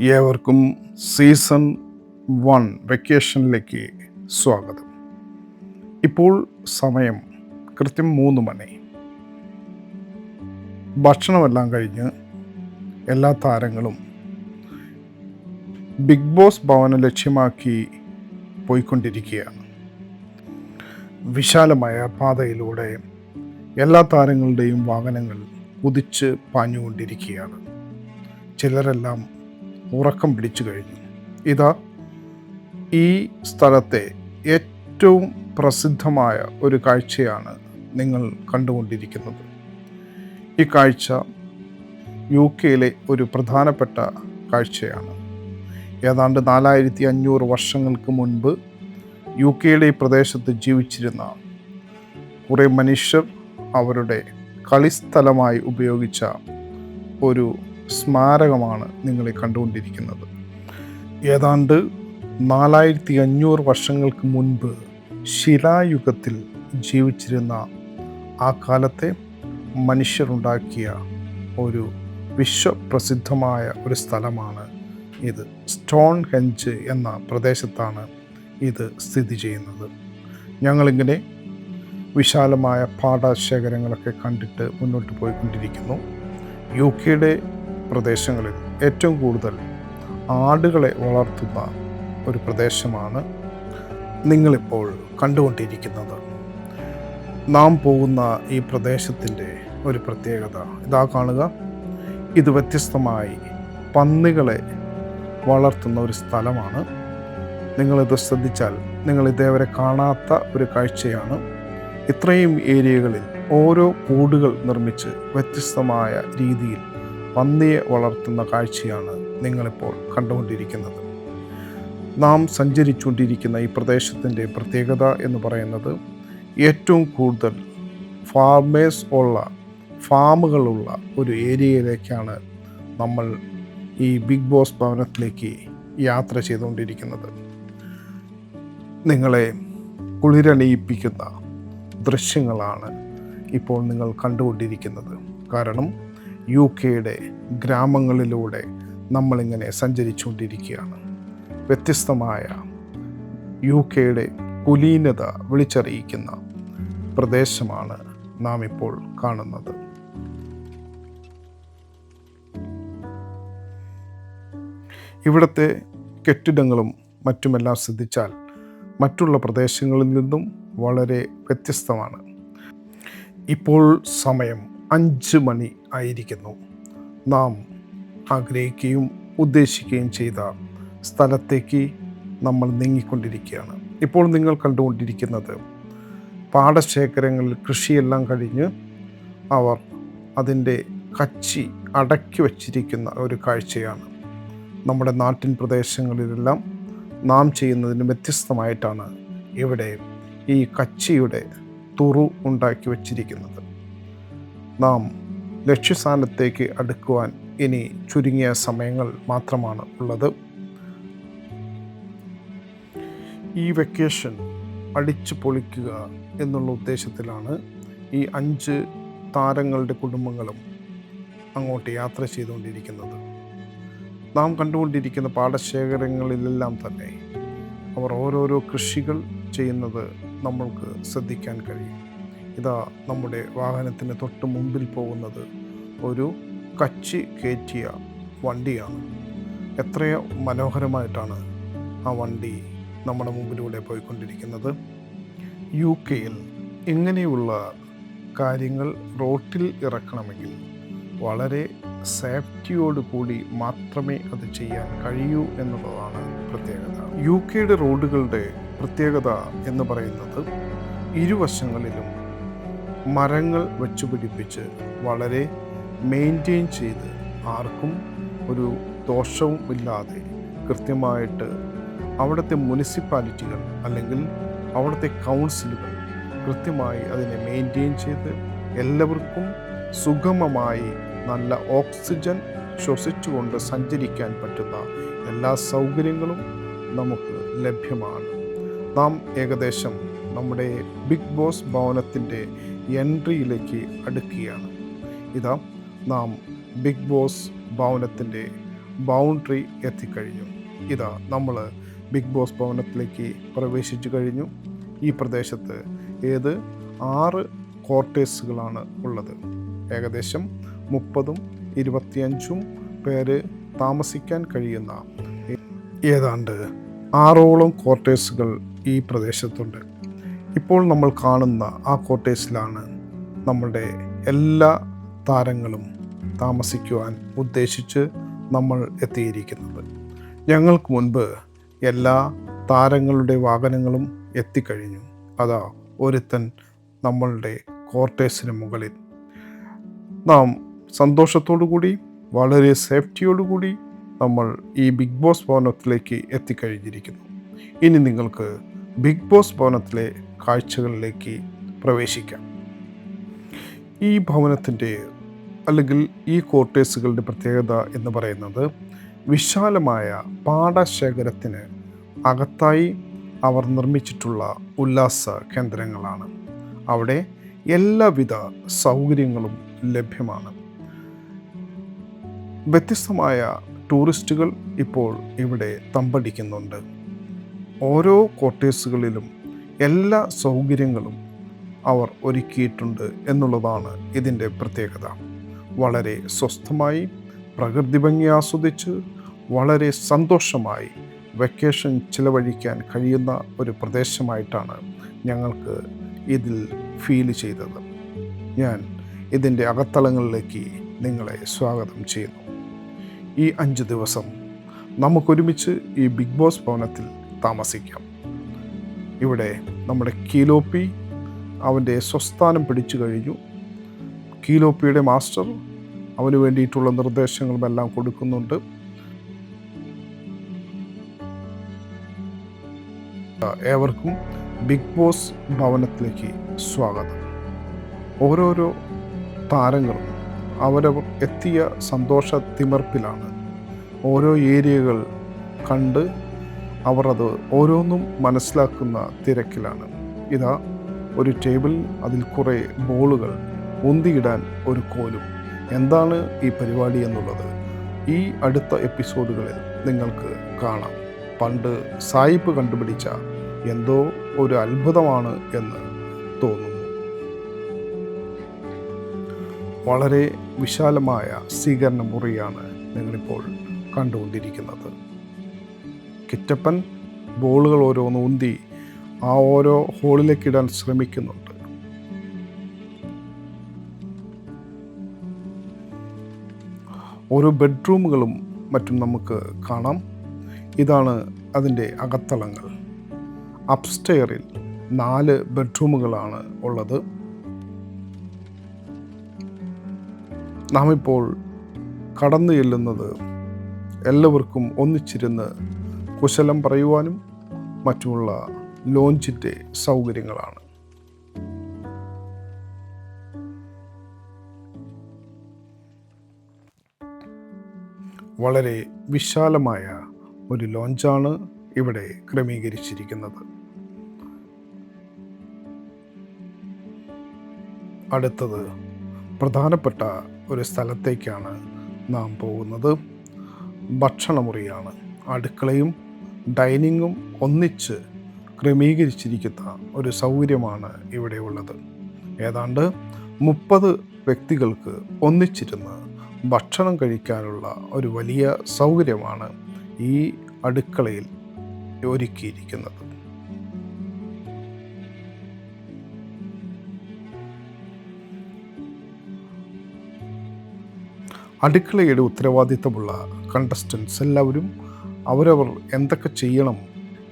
ഏവർക്കും season one വെക്കേഷനിലേക്ക് സ്വാഗതം. ഇപ്പോൾ സമയം കൃത്യം മൂന്ന് മണി. ഭക്ഷണമെല്ലാം കഴിഞ്ഞ് എല്ലാ താരങ്ങളും ബിഗ് ബോസ് ഭവനം ലക്ഷ്യമാക്കി പോയിക്കൊണ്ടിരിക്കുകയാണ്. വിശാലമായ പാതയിലൂടെ എല്ലാ താരങ്ങളുടെയും വാഹനങ്ങൾ കുതിച്ച് പാഞ്ഞുകൊണ്ടിരിക്കുകയാണ്. ചിലരെല്ലാം ഉറക്കം പിടിച്ചു കഴിഞ്ഞു. ഇതാ ഈ സ്ഥലത്തെ ഏറ്റവും പ്രസിദ്ധമായ ഒരു കാഴ്ചയാണ് നിങ്ങൾ കണ്ടുകൊണ്ടിരിക്കുന്നത്. ഈ കാഴ്ച യു കെയിലെ ഒരു പ്രധാനപ്പെട്ട കാഴ്ചയാണ്. ഏതാണ്ട് നാലായിരത്തി അഞ്ഞൂറ് വർഷങ്ങൾക്ക് മുൻപ് യു കെയുടെ ഈ പ്രദേശത്ത് ജീവിച്ചിരുന്ന കുറേ മനുഷ്യർ അവരുടെ കളിസ്ഥലമായി ഉപയോഗിച്ച ഒരു സ്മാരകമാണ് നിങ്ങൾ ഈ കണ്ടുകൊണ്ടിരിക്കുന്നത്. ഏതാണ്ട് നാലായിരത്തി അഞ്ഞൂറ് വർഷങ്ങൾക്ക് മുൻപ് ശിലായുഗത്തിൽ ജീവിച്ചിരുന്ന ആ കാലത്തെ മനുഷ്യരുണ്ടാക്കിയ ഒരു വിശ്വപ്രസിദ്ധമായ ഒരു സ്ഥലമാണ് ഇത്. സ്റ്റോൺ ഹെഞ്ച് എന്ന പ്രദേശത്താണ് ഇത് സ്ഥിതി ചെയ്യുന്നത്. ഞങ്ങളിങ്ങനെ വിശാലമായ പാടശേഖരങ്ങളൊക്കെ കണ്ടിട്ട് മുന്നോട്ട് പോയിക്കൊണ്ടിരിക്കുന്നു. യു കെയുടെ പ്രദേശങ്ങളിൽ ഏറ്റവും കൂടുതൽ ആടുകളെ വളർത്തുന്ന ഒരു പ്രദേശമാണ് നിങ്ങളിപ്പോൾ കണ്ടുകൊണ്ടിരിക്കുന്നത്. നാം പോകുന്ന ഈ പ്രദേശത്തിന്റെ ഒരു പ്രത്യേകത ഇതാ കാണുക. ഇത് വ്യത്യസ്തമായി പന്നികളെ വളർത്തുന്ന ഒരു സ്ഥലമാണ്. നിങ്ങളിത് ശ്രദ്ധിച്ചാൽ നിങ്ങൾ ഇതേവരെ കാണാത്ത ഒരു കാഴ്ചയാണ്. ഇത്രയും ഏരിയകളിൽ ഓരോ കൂടുകൾ നിർമ്മിച്ച് വ്യത്യസ്തമായ രീതിയിൽ പന്നിയെ വളർത്തുന്ന കാഴ്ചയാണ് നിങ്ങളിപ്പോൾ കണ്ടുകൊണ്ടിരിക്കുന്നത്. നാം സഞ്ചരിച്ചുകൊണ്ടിരിക്കുന്ന ഈ പ്രദേശത്തിന്റെ പ്രത്യേകത എന്ന് പറയുന്നത് ഏറ്റവും കൂടുതൽ ഫാർമേഴ്സ് ഉള്ള ഫാമുകളുള്ള ഒരു ഏരിയയിലേക്കാണ് നമ്മൾ ഈ ബിഗ് ബോസ് ഭവനത്തിലേക്ക് യാത്ര ചെയ്തുകൊണ്ടിരിക്കുന്നത്. നിങ്ങളെ കുളിരണിയിപ്പിക്കുന്ന ദൃശ്യങ്ങളാണ് ഇപ്പോൾ നിങ്ങൾ കണ്ടുകൊണ്ടിരിക്കുന്നത്. കാരണം യു കെയുടെ ഗ്രാമങ്ങളിലൂടെ നമ്മളിങ്ങനെ സഞ്ചരിച്ചുകൊണ്ടിരിക്കുകയാണ്. വ്യത്യസ്തമായ യു കെയുടെ കുലീനത വിളിച്ചറിയിക്കുന്ന പ്രദേശമാണ് നാം ഇപ്പോൾ കാണുന്നത്. ഇവിടുത്തെ കെട്ടിടങ്ങളും മറ്റുമെല്ലാം ശ്രദ്ധിച്ചാൽ മറ്റുള്ള പ്രദേശങ്ങളിൽ നിന്നും വളരെ വ്യത്യസ്തമാണ്. ഇപ്പോൾ സമയം അഞ്ച് മണി ആയിരിക്കുന്നു. നാം ആഗ്രഹിക്കുകയും ഉദ്ദേശിക്കുകയും ചെയ്ത സ്ഥലത്തേക്ക് നമ്മൾ നീങ്ങിക്കൊണ്ടിരിക്കുകയാണ്. ഇപ്പോൾ നിങ്ങൾ കണ്ടുകൊണ്ടിരിക്കുന്നത് പാടശേഖരങ്ങളിൽ കൃഷിയെല്ലാം കഴിഞ്ഞ് അവർ അതിന്റെ കച്ചി അടക്കി വച്ചിരിക്കുന്ന ഒരു കാഴ്ചയാണ്. നമ്മുടെ നാട്ടിൻ പ്രദേശങ്ങളിലെല്ലാം നാം ചെയ്യുന്നതിന് വ്യത്യസ്തമായിട്ടാണ് ഇവിടെ ഈ കച്ചിയുടെ തുറു ഉണ്ടാക്കി വച്ചിരിക്കുന്നത്. നാം ലക്ഷ്യസ്ഥാനത്തേക്ക് അടുക്കുവാൻ ഇനി ചുരുങ്ങിയ സമയങ്ങൾ മാത്രമാണ് ഉള്ളത്. ഈ വെക്കേഷൻ അടിച്ചു പൊളിക്കുക എന്നുള്ള ഉദ്ദേശത്തിലാണ് ഈ അഞ്ച് താരങ്ങളുടെ കുടുംബങ്ങളും അങ്ങോട്ട് യാത്ര ചെയ്തുകൊണ്ടിരിക്കുന്നത്. നാം കണ്ടുകൊണ്ടിരിക്കുന്ന പാടശേഖരങ്ങളിലെല്ലാം തന്നെ അവർ ഓരോരോ കൃഷികൾ ചെയ്യുന്നത് നമ്മൾക്ക് ശ്രദ്ധിക്കാൻ കഴിയും. ഇതാ നമ്മുടെ വാഹനത്തിന് തൊട്ട് മുമ്പിൽ പോകുന്നത്. ഒരു കച്ചി കയറ്റിയ വണ്ടിയാണ്. എത്രയോ മനോഹരമായിട്ടാണ് ആ വണ്ടി നമ്മുടെ മുമ്പിലൂടെ പോയിക്കൊണ്ടിരിക്കുന്നത്. യു കെയിൽ ഇങ്ങനെയുള്ള കാര്യങ്ങൾ റോട്ടിൽ ഇറക്കണമെങ്കിൽ വളരെ സേഫ്റ്റിയോട് കൂടി മാത്രമേ അത് ചെയ്യാൻ കഴിയൂ എന്നുള്ളതാണ് പ്രത്യേകത. യു കെയുടെ റോഡുകളുടെ പ്രത്യേകത എന്ന് പറയുന്നത് ഇരുവശങ്ങളിലും മരങ്ങൾ വെച്ചുപിടിപ്പിച്ച് വളരെ മെയിന്റെയിൻ ചെയ്ത് ആർക്കും ഒരു ദോഷവും ഇല്ലാതെ കൃത്യമായിട്ട് അവിടുത്തെ മുനിസിപ്പാലിറ്റികൾ അല്ലെങ്കിൽ അവിടുത്തെ കൗൺസിലുകൾ കൃത്യമായി അതിനെ മെയിന്റെയിൻ ചെയ്ത് എല്ലാവർക്കും സുഗമമായി നല്ല ഓക്സിജൻ ശ്വസിച്ചുകൊണ്ട് സഞ്ചരിക്കാൻ പറ്റുന്ന എല്ലാ സൗകര്യങ്ങളും നമുക്ക് ലഭ്യമാണ്. നാം ഏകദേശം നമ്മുടെ ബിഗ് ബോസ് ഭവനത്തിന്റെ എൻട്രിയിലേക്ക് അടുക്കുകയാണ്. ഇതാ നാം ബിഗ് ബോസ് ഭവനത്തിന്റെ ബൗണ്ടറി എത്തിക്കഴിഞ്ഞു. ഇതാ നമ്മൾ ബിഗ് ബോസ് ഭവനത്തിലേക്ക് പ്രവേശിച്ചു കഴിഞ്ഞു. ഈ പ്രദേശത്ത് ഏത്? ആറ് ക്വാർട്ടേഴ്സുകളാണ് ഉള്ളത്. ഏകദേശം മുപ്പതും ഇരുപത്തിയഞ്ചും പേര് താമസിക്കാൻ കഴിയുന്ന ഏതാണ്ട് ആറോളം ക്വാർട്ടേഴ്സുകൾ ഈ പ്രദേശത്തുണ്ട്. ഇപ്പോൾ നമ്മൾ കാണുന്ന ആ ക്വാർട്ടേഴ്സിലാണ് നമ്മളുടെ എല്ലാ താരങ്ങളും താമസിക്കുവാൻ ഉദ്ദേശിച്ച് നമ്മൾ എത്തിയിരിക്കുന്നത്. ഞങ്ങൾക്ക് മുൻപ് എല്ലാ താരങ്ങളുടെ വാഹനങ്ങളും എത്തിക്കഴിഞ്ഞു. അതാ ഒരുത്തൻ നമ്മളുടെ ക്വാർട്ടേഴ്സിന് മുകളിൽ. നാം സന്തോഷത്തോടു കൂടി വളരെ സേഫ്റ്റിയോടുകൂടി നമ്മൾ ഈ ബിഗ് ബോസ് ഭവനത്തിലേക്ക് എത്തിക്കഴിഞ്ഞിരിക്കുന്നു. ഇനി നിങ്ങൾക്ക് ബിഗ് ബോസ് ഭവനത്തിലെ കാഴ്ചകളിലേക്ക് പ്രവേശിക്കാം. ഈ ഭവനത്തിന്റെ അല്ലെങ്കിൽ ഈ കോർട്ടേഴ്സുകളുടെ പ്രത്യേകത എന്ന് പറയുന്നത് വിശാലമായ പാടശേഖരത്തിന് അകത്തായി അവർ നിർമ്മിച്ചിട്ടുള്ള ഉല്ലാസ കേന്ദ്രങ്ങളാണ്. അവിടെ എല്ലാവിധ സൗകര്യങ്ങളും ലഭ്യമാണ്. വ്യത്യസ്തമായ ടൂറിസ്റ്റുകൾ ഇപ്പോൾ ഇവിടെ തമ്പടിക്കുന്നുണ്ട്. ഓരോ ക്വാർട്ടേഴ്സുകളിലും എല്ലാ സൗകര്യങ്ങളും അവർ ഒരുക്കിയിട്ടുണ്ട് എന്നുള്ളതാണ് ഇതിന്റെ പ്രത്യേകത. വളരെ സ്വസ്ഥമായി പ്രകൃതി ഭംഗി ആസ്വദിച്ച് വളരെ സന്തോഷമായി വെക്കേഷൻ ചിലവഴിക്കാൻ കഴിയുന്ന ഒരു പ്രദേശമായിട്ടാണ് ഞങ്ങൾക്ക് ഇതിൽ ഫീൽ ചെയ്തത്. ഞാൻ ഇതിന്റെ അകത്തളങ്ങളിലേക്ക് നിങ്ങളെ സ്വാഗതം ചെയ്യുന്നു. ഈ അഞ്ച് ദിവസം നമുക്കൊരുമിച്ച് ഈ ബിഗ് ബോസ് ഭവനത്തിൽ താമസിക്കാം. ഇവിടെ നമ്മുടെ കീലോപ്പി അവന്റെ സ്വസ്ഥാനം പിടിച്ചു കഴിഞ്ഞു. കീലോപ്പിയുടെ മാസ്റ്റർ അവന് വേണ്ടിയിട്ടുള്ള നിർദ്ദേശങ്ങളും എല്ലാം കൊടുക്കുന്നുണ്ട്. ഏവർക്കും ബിഗ് ബോസ് ഭവനത്തിലേക്ക് സ്വാഗതം. ഓരോരോ താരങ്ങളും അവരവർ എത്തിയ സന്തോഷ തിമർപ്പിലാണ് ഓരോ ഏരിയകൾ കണ്ട് അവർ അത് ഓരോന്നും മനസ്സിലാക്കുന്ന തിരക്കിലാണ്. ഇതാ ഒരു ടേബിൾ അതിൽ കുറേ ബോളുകൾ ഉന്തിയിടാൻ ഒരു കോലും. എന്താണ് ഈ പരിപാടി എന്നുള്ളത്? ഈ അടുത്ത എപ്പിസോഡുകളിൽ നിങ്ങൾക്ക് കാണാം. പണ്ട് സായിപ്പ് കണ്ടുപിടിച്ച എന്തോ ഒരു അത്ഭുതമാണ് എന്ന് തോന്നുന്നു. വളരെ വിശാലമായ സ്വീകരണ മുറിയാണ് നിങ്ങളിപ്പോൾ കണ്ടുകൊണ്ടിരിക്കുന്നത്. കിറ്റപ്പൻ ബോളുകൾ ഓരോന്ന് ഉന്തി ആ ഓരോ ഹോളിലേക്ക് ഇടാൻ ശ്രമിക്കുന്നുണ്ട്. ഓരോ ബെഡ്റൂമുകളും മറ്റും നമുക്ക് കാണാം. ഇതാണ് അതിന്റെ അകത്തളങ്ങൾ. അപ്സ്റ്റെയറിൽ നാല് ബെഡ്റൂമുകളാണ് ഉള്ളത്. നാം ഇപ്പോൾ കടന്നു ചെല്ലുന്നത് എല്ലാവർക്കും ഒന്നിച്ചിരുന്ന് കുശലം പറയുവാനും മറ്റുമുള്ള ലോഞ്ചിന്റെ സൗകര്യങ്ങളാണ്. വളരെ വിശാലമായ ഒരു ലോഞ്ചാണ് ഇവിടെ ക്രമീകരിച്ചിരിക്കുന്നത്. അടുത്തത് പ്രധാനപ്പെട്ട ഒരു സ്ഥലത്തേക്കാണ് നാം പോകുന്നത്. ഭക്ഷണമുറിയാണ് അടുക്കളയും ഡൈനിങ്ങും ഒന്നിച്ച് ക്രമീകരിച്ചിരിക്കുന്ന ഒരു സൗകര്യമാണ് ഇവിടെ ഉള്ളത്. ഏതാണ്ട് മുപ്പത് വ്യക്തികൾക്ക് ഒന്നിച്ചിരുന്ന് ഭക്ഷണം കഴിക്കാനുള്ള ഒരു വലിയ സൗകര്യമാണ് ഈ അടുക്കളയിൽ ഒരുക്കിയിരിക്കുന്നത്. അടുക്കളയുടെ ഉത്തരവാദിത്തമുള്ള കണ്ടസ്റ്റൻസ് എല്ലാവരും അവരവർ എന്തൊക്കെ ചെയ്യണം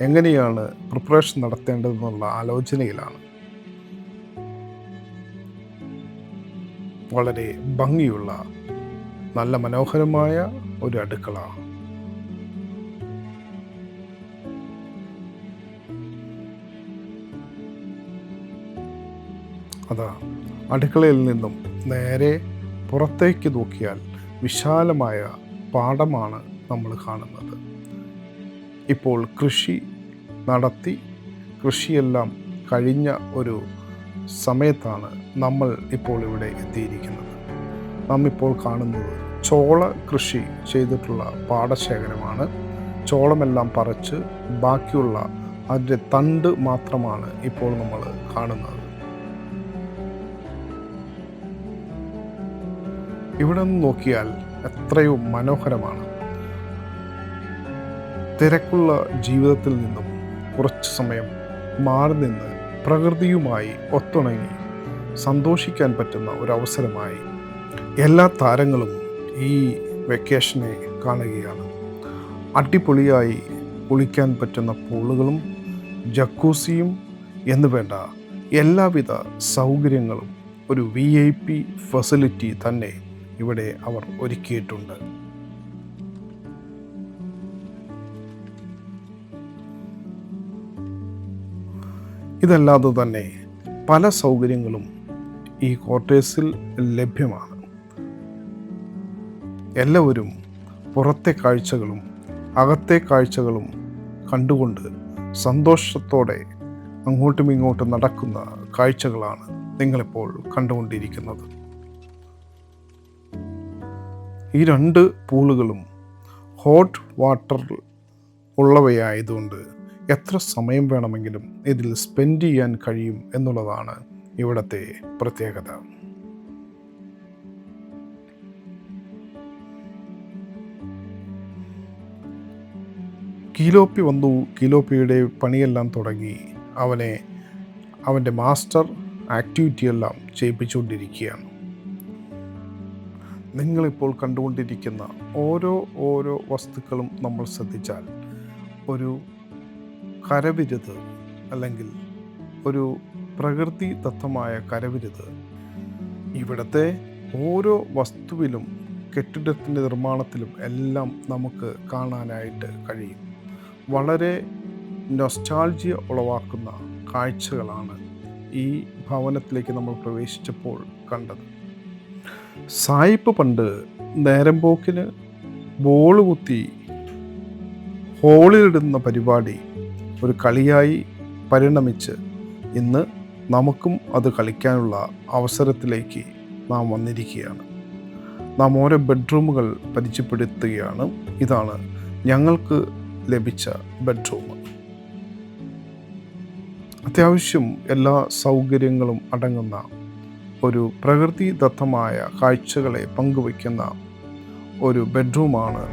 എങ്ങനെയാണ് പ്രിപ്പറേഷൻ നടത്തേണ്ടതെന്നുള്ള ആലോചനയിലാണ്. വളരെ ഭംഗിയുള്ള നല്ല മനോഹരമായ ഒരു അടുക്കള. അതാ അടുക്കളയിൽ നിന്നും നേരെ പുറത്തേക്ക് നോക്കിയാൽ വിശാലമായ പാടമാണ് നമ്മൾ കാണുന്നത്. ഇപ്പോൾ കൃഷി നടത്തി കൃഷിയെല്ലാം കഴിഞ്ഞ ഒരു സമയത്താണ് നമ്മൾ ഇപ്പോൾ ഇവിടെ എത്തിയിരിക്കുന്നത്. നാം ഇപ്പോൾ കാണുന്നത് ചോള കൃഷി ചെയ്തിട്ടുള്ള പാടശേഖരമാണ്. ചോളമെല്ലാം പറിച്ച് ബാക്കിയുള്ള അതിന്റെ തണ്ട് മാത്രമാണ് ഇപ്പോൾ നമ്മൾ കാണുന്നത്. ഇവിടെ നിന്ന് നോക്കിയാൽ എത്രയോ മനോഹരമാണ്. തിരക്കുള്ള ജീവിതത്തിൽ നിന്നും കുറച്ച് സമയം മാറി നിന്ന് പ്രകൃതിയുമായി ഒത്തുണങ്ങി സന്തോഷിക്കാൻ പറ്റുന്ന ഒരവസരമായി എല്ലാ താരങ്ങളും ഈ വെക്കേഷനെ കാണുകയാണ്. അടിപൊളിയായി കുളിക്കാൻ പറ്റുന്ന പൂളുകളും ജക്കൂസിയും എന്ന് വേണ്ട എല്ലാവിധ സൗകര്യങ്ങളും ഒരു വി ഐ പി ഫെസിലിറ്റി തന്നെ ഇവിടെ അവർ ഒരുക്കിയിട്ടുണ്ട്. ഇതല്ലാതെ തന്നെ പല സൗകര്യങ്ങളും ഈ ക്വാർട്ടേഴ്സിൽ ലഭ്യമാണ്. എല്ലാവരും പുറത്തെ കാഴ്ചകളും അകത്തെ കാഴ്ചകളും കണ്ടുകൊണ്ട് സന്തോഷത്തോടെ അങ്ങോട്ടും ഇങ്ങോട്ടും നടക്കുന്ന കാഴ്ചകളാണ് നിങ്ങളിപ്പോൾ കണ്ടുകൊണ്ടിരിക്കുന്നത്. ഈ രണ്ട് പൂളുകളും ഹോട്ട് വാട്ടർ ഉള്ളവയായതുകൊണ്ട് എത്ര സമയം വേണമെങ്കിലും ഇതിൽ സ്പെൻഡ് ചെയ്യാൻ കഴിയും എന്നുള്ളതാണ് ഇവിടുത്തെ പ്രത്യേകത. കീലോപ്പി വന്നു. കീലോപ്പിയുടെ പണിയെല്ലാം തുടങ്ങി. അവനെ അവന്റെ മാസ്റ്റർ ആക്ടിവിറ്റിയെല്ലാം ചെയ്യിപ്പിച്ചുകൊണ്ടിരിക്കുകയാണ്. നിങ്ങളിപ്പോൾ കണ്ടുകൊണ്ടിരിക്കുന്ന ഓരോ ഓരോ വസ്തുക്കളും നമ്മൾ ശ്രദ്ധിച്ചാൽ ഒരു കരവിരുത് അല്ലെങ്കിൽ ഒരു പ്രകൃതി തത്വമായ കരവിരുത്. ഇവിടുത്തെ ഓരോ വസ്തുവിലും കെട്ടിടത്തിന്റെ നിർമ്മാണത്തിലും എല്ലാം നമുക്ക് കാണാനായിട്ട് കഴിയും. വളരെ നൊസ്റ്റാൾജിയ ഉളവാക്കുന്ന കാഴ്ചകളാണ് ഈ ഭവനത്തിലേക്ക് നമ്മൾ പ്രവേശിച്ചപ്പോൾ കണ്ടത്. സായിപ്പ് പണ്ട് നേരം പോക്കിന് ബോൾ കുത്തി ഹോളിലിടുന്ന പരിപാടി ഒരു കളിയായി പരിണമിച്ച് ഇന്ന് നമുക്കും അത് കളിക്കാനുള്ള അവസരത്തിലേക്ക് നാം വന്നിരിക്കുകയാണ്. നാം ഓരോ ബെഡ്റൂമുകൾ പരിചയപ്പെടുത്തുകയാണ്. ഇതാണ് ഞങ്ങൾക്ക് ലഭിച്ച ബെഡ്റൂം. അത്യാവശ്യം എല്ലാ സൗകര്യങ്ങളും അടങ്ങുന്ന ഒരു പ്രകൃതിദത്തമായ കാഴ്ചകളെ പങ്കുവയ്ക്കുന്ന ഒരു ബെഡ്റൂമാണ്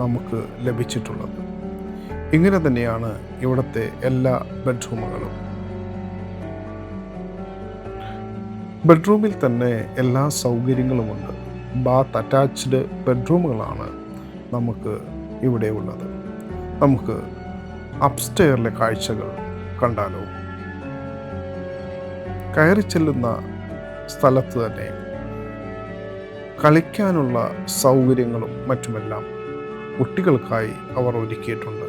നമുക്ക് ലഭിച്ചിട്ടുള്ളത്. ഇങ്ങനെ തന്നെയാണ് ഇവിടുത്തെ എല്ലാ ബെഡ്റൂമുകളും. ബെഡ്റൂമിൽ തന്നെ എല്ലാ സൗകര്യങ്ങളുമുണ്ട്. ബാത്ത് അറ്റാച്ച്ഡ് ബെഡ്റൂമുകളാണ് നമുക്ക് ഇവിടെ ഉള്ളത്. നമുക്ക് അപ്സ്റ്റെയറിലെ കാഴ്ചകൾ കണ്ടാലോ? കയറി ചെല്ലുന്ന സ്ഥലത്ത് തന്നെ കളിക്കാനുള്ള സൗകര്യങ്ങളും മറ്റുമെല്ലാം കുട്ടികൾക്കായി അവർ ഒരുക്കിയിട്ടുണ്ട്.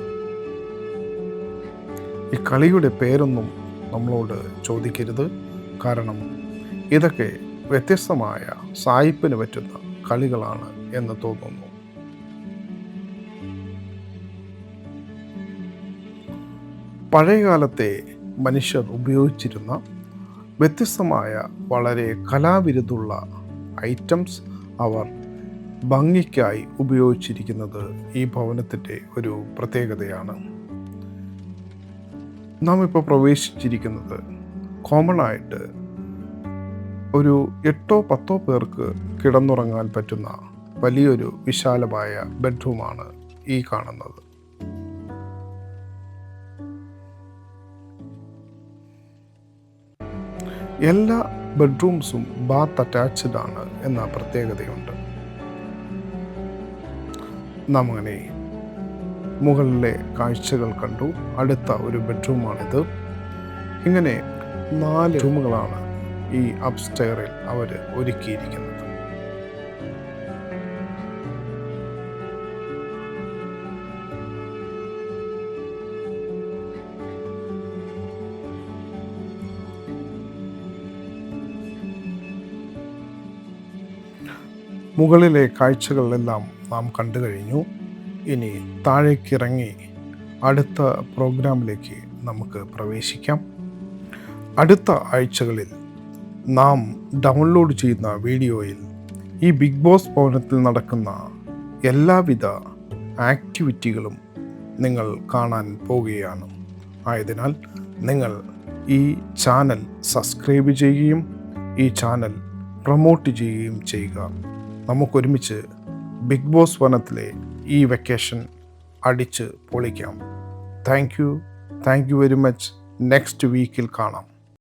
ഈ കളിയുടെ പേരൊന്നും നമ്മളോട് ചോദിക്കരുത്. കാരണം ഇതൊക്കെ വ്യത്യസ്തമായ സായിപ്പിന് പറ്റുന്ന കളികളാണ് എന്ന് തോന്നുന്നു. പഴയകാലത്തെ മനുഷ്യർ ഉപയോഗിച്ചിരുന്ന വ്യത്യസ്തമായ വളരെ കലാവിരുദ്ധുള്ള ഐറ്റംസ് അവർ ഭംഗിക്കായി ഉപയോഗിച്ചിരിക്കുന്നത് ഈ ഭവനത്തിന്റെ ഒരു പ്രത്യേകതയാണ്. നാം ഇപ്പോൾ പ്രവേശിച്ചിരിക്കുന്നത് കോമൺ ആയിട്ട് ഒരു എട്ടോ പത്തോ പേർക്ക് കിടന്നുറങ്ങാൻ പറ്റുന്ന വലിയൊരു വിശാലമായ ബെഡ്റൂമാണ് ഈ കാണുന്നത്. എല്ലാ ബെഡ്റൂംസും ബാത്ത് അറ്റാച്ച്ഡ് ആണ് എന്ന പ്രത്യേകതയുണ്ട്. നാം അങ്ങനെ മുകളിലെ കാഴ്ചകൾ കണ്ടു. അടുത്ത ഒരു ബെഡ്റൂമാണിത്. ഇങ്ങനെ നാല് റൂമുകളാണ് ഈ അപ്സ്റ്റെയറിൽ അവർ ഒരുക്കിയിരിക്കുന്നത്. മുകളിലെ കാഴ്ചകളെല്ലാം നാം കണ്ടു കഴിഞ്ഞു. ഇനി താഴേക്കിറങ്ങി അടുത്ത പ്രോഗ്രാമിലേക്ക് നമുക്ക് പ്രവേശിക്കാം. അടുത്ത ആഴ്ചകളിൽ നാം ഡൗൺലോഡ് ചെയ്യുന്ന വീഡിയോയിൽ ഈ ബിഗ് ബോസ് ഭവനത്തിൽ നടക്കുന്ന എല്ലാവിധ ആക്ടിവിറ്റികളും നിങ്ങൾ കാണാൻ പോവുകയാണ് ആയതിനാൽ നിങ്ങൾ ഈ ചാനൽ സബ്സ്ക്രൈബ് ചെയ്യുകയും ഈ ചാനൽ പ്രൊമോട്ട് ചെയ്യുകയും ചെയ്യുക. നമുക്കൊരുമിച്ച് ബിഗ് ബോസ് വനത്തിലെ ഈ വെക്കേഷൻ അടിച്ച് പൊളിക്കാം. Thank you thank you very much next വീക്കിൽ കാണാം.